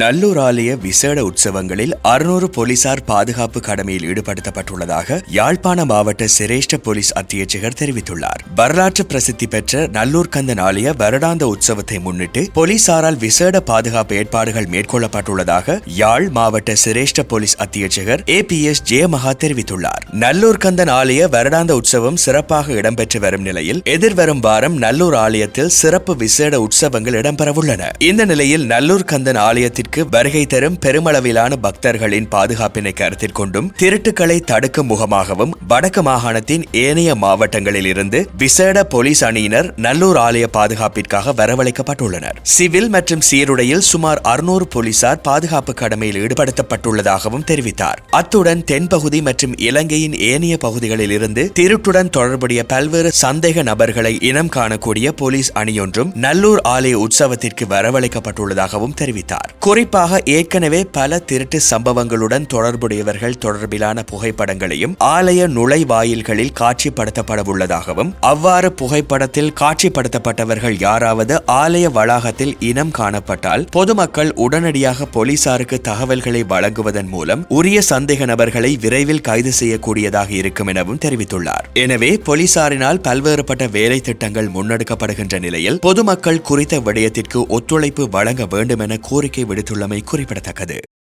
நல்லூர் ஆலய விசேட உற்சவங்களில் அறுநூறு போலீசார் பாதுகாப்பு கடமையில் ஈடுபடுத்தப்பட்டுள்ளதாக யாழ்ப்பாண மாவட்ட சிரேஷ்ட போலீஸ் அத்தியட்சகர் தெரிவித்துள்ளார். வரலாற்று பிரசித்தி பெற்ற நல்லூர் கந்தன் ஆலய வருடாந்த உற்சவத்தை முன்னிட்டு போலீசாரால் விசேட பாதுகாப்பு ஏற்பாடுகள் மேற்கொள்ளப்பட்டுள்ளதாக யாழ் மாவட்ட சிரேஷ்ட போலீஸ் அத்தியட்சகர் ஏ பி எஸ் ஜெயமகா தெரிவித்துள்ளார். நல்லூர் கந்தன் ஆலய வருடாந்த உற்சவம் சிறப்பாக இடம்பெற்று வரும் நிலையில் எதிர்வரும் வாரம் நல்லூர் ஆலயத்தில் சிறப்பு விசேட உற்சவங்கள் இடம்பெறவுள்ளன. இந்த நிலையில் நல்லூர் கந்தன் ஆலயத்திற்கு வருகை தரும் பெருமளவிலான பக்தர்களின் பாதுகாப்பினை கருத்தில் கொண்டும் திருட்டுக்களை தடுக்கும் முகமாகவும் வடக்கு மாகாணத்தின் ஏனைய மாவட்டங்களில் இருந்து விசேட போலீஸ் அணியினர் நல்லூர் ஆலய பாதுகாப்பிற்காக வரவழைக்கப்பட்டுள்ளனர். சிவில் மற்றும் சீருடையில் சுமார் அறுநூறு போலீசார் பாதுகாப்பு கடமையில் ஈடுபடுத்தப்பட்டுள்ளதாகவும் தெரிவித்தார். அத்துடன் தென்பகுதி மற்றும் இலங்கையின் ஏனைய பகுதிகளில் இருந்து திருட்டுடன் தொடர்புடைய பல்வேறு சந்தேக நபர்களை இனம் காணக்கூடிய போலீஸ் அணியொன்றும் நல்லூர் ஆலய உற்சவத்திற்கு வரவழைக்கப்பட்டுள்ளதாகவும் தெரிவித்தார். குறிப்பாக ஏற்கனவே பல திருட்டு சம்பவங்களுடன் தொடர்புடையவர்கள் தொடர்பிலான புகைப்படங்களையும் ஆலய நுழைவாயில்களில் காட்சிப்படுத்தப்படவுள்ளதாகவும் அவ்வாறு புகைப்படத்தில் காட்சிப்படுத்தப்பட்டவர்கள் யாராவது ஆலய வளாகத்தில் இனம் காணப்பட்டால் பொதுமக்கள் உடனடியாக போலீசாருக்கு தகவல்களை வழங்குவதன் மூலம் உரிய சந்தேக நபர்களை விரைவில் கைது செய்யக்கூடியதாக இருக்கும் எனவும் தெரிவித்துள்ளார். எனவே போலீசாரினால் பல்வேறுபட்ட வேலை திட்டங்கள் முன்னெடுக்கப்படுகின்ற நிலையில் பொதுமக்கள் குறித்த விடயத்திற்கு ஒத்துழைப்பு வழங்க வேண்டும் என கோரிக்கை விடுத்துள்ளமை குறிப்பிடத்தக்கது.